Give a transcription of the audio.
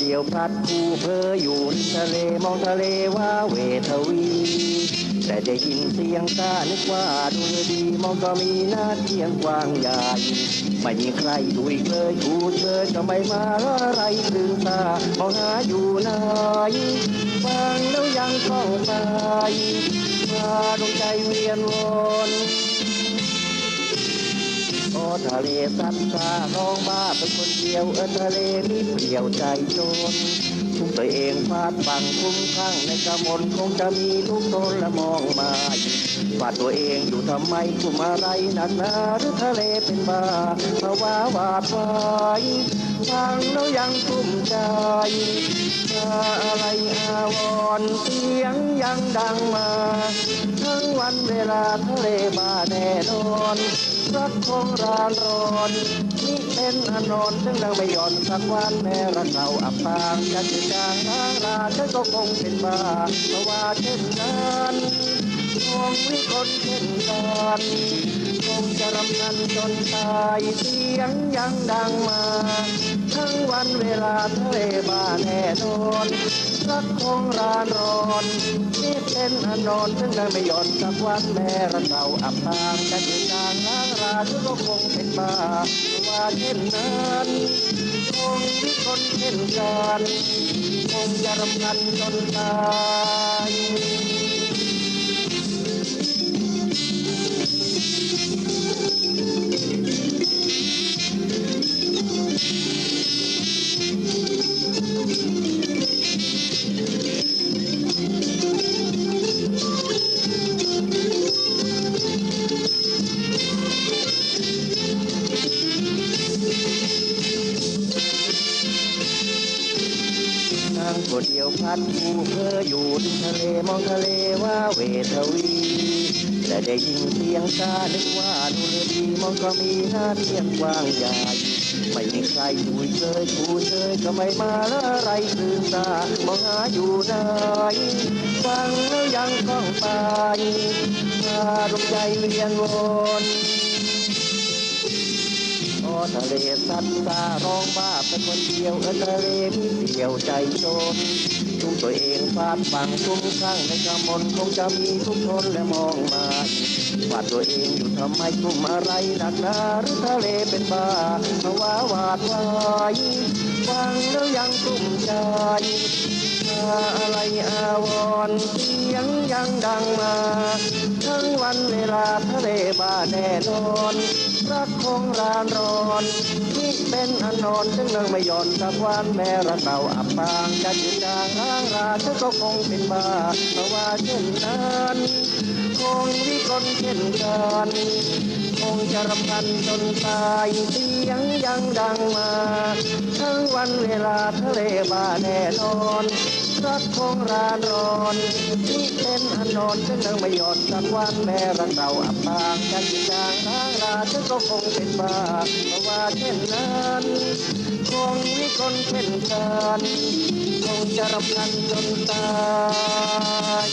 เดียวพลัดคู่เพออยู่ทะเลมองทะเลว่าเวทวี แต่ได้ยินเสียงตานึกว่าดูดีมองก็มีหน้าเทียงกว้างใหญ่ไม่มีใครดูอีกเลยกูเธอก็ไม่มาอะไรลืมตามองหาอยู่ไหนฟังแล้วยังต้องไปมาดวงใจเวียนวน โอ้ทะเลซัดซาร้องบ้าเป็นคนเดียวเออทะเลมีเปลี่ยวใจโจรทุกตัวเองฟาดฝั่งคุ้มข้างในกระมนคงจะมีลูกโตนและมองมาฟาดตัวเองอยู่ทำไมกลุ่มอะไรหนักหนาหรือทะเลเป็นบ้าภาวะวาดไว้ฟังแล้วยังกลุ้มใจอะไรอาวรเสียงยังดังมา ทั้งวันเวลาทะเลบ้าแน่นอน รักคงรานรอนนี่เป็นอนอนซึ่งนางไม่หย่อนสักวันแม้รักเราอับปางจะจืดจางร้างราฉันก็คงเป็นบ้าเพราะว่าเช่นนั้นคงวิคนเช่นกันคงจะรำนันจนตายเสียงยังดังมา ทั้งวันเวลาทะเลบ้าแน่นอนรักคงรานรอนนี่เป็นอนอนซึ่งนางไม่หย่อนสักวันแม้รักเราอับปางจะจืดจางร้าง ราฉันก็คงเป็นบาว่าเช่นนั้นคงวิคนเช่นกันคงจะรำพันจนตาย นเดียวพัดผู้เพออยู่ริมทะเลมองทะเลว่าเวทวีแต่ได้ยินเสียงกานึกว่าดูเรือดีมองก็มีหน้าเทียงกว้างใหญ่ไม่มีใครดูเลยกูเลยก็ไม่มาแล้วอะไรลืมตามองหาอยู่ไหนฟังแล้วยังต้องไปพาดวงใจเวียนวน ทะเลซัดซาร้องบ้าเป็นคนเดียวเออทะเลมีเดียวใจโจรทุ่มตัวเองฟาดฝังทุ่มข้างในกระมนคงจะมีทุกคนและมองมาว่าตัวเองอยู่ทำไมกลุ่มอะไรหนักหนาหรือทะเลเป็นบ้าเพราะว่าวาดไว้ฟังแล้วยังกลุ้มใจอะไรอาวรเสียงยังดังมา ทั้งวันเวลาทะเลบาแน่นอน รักคงรานรอนนี่เป็นอนนอนซึ่งนางไม่หย่อนสักวันแม้รักเราอับปางจะจืดจางร้างราฉันก็คงเป็นบ้าเพราะว่าเช่นนั้นคงวิกลเช่นกันคงจะรำพันจนตายเสียงยังดังมา ทั้งวันเวลาทะเลบาแน่นอน รักคงรานรอนนี่เป็นอันอนซึ่งนางไม่หยอดสักวันแม้รักเราอับปางกันจางร้างราฉันก็คงเป็นบ้าเพราะว่าเช่นนั้นคงวิกลเช่นกันคงจะรำพันจนตาย